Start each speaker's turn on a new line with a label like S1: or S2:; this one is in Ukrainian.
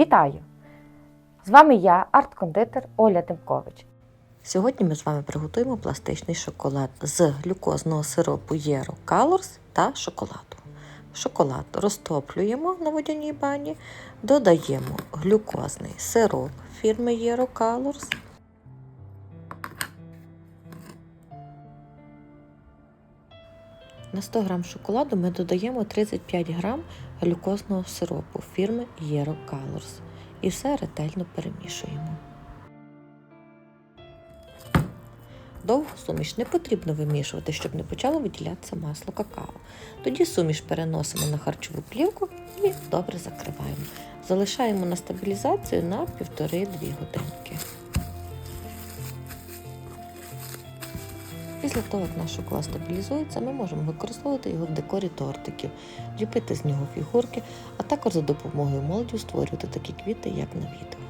S1: Вітаю! З вами я, арт-кондитер Оля Демкович.
S2: Сьогодні ми з вами приготуємо пластичний шоколад з глюкозного сиропу Єро Colors та шоколаду. Шоколад розтоплюємо на водяній бані, додаємо глюкозний сироп фірми Єро Colors. На 100 г шоколаду ми додаємо 35 г глюкозного сиропу фірми Єро Colors і все ретельно перемішуємо. Довгу суміш не потрібно вимішувати, щоб не почало виділятися масло какао. Тоді суміш переносимо на харчову плівку і добре закриваємо. Залишаємо на стабілізацію на 1,5-2 годинки. Після того, як наш шоколад стабілізується, ми можемо використовувати його в декорі тортиків, ліпити з нього фігурки, а також за допомогою молодів створювати такі квіти, як на відео.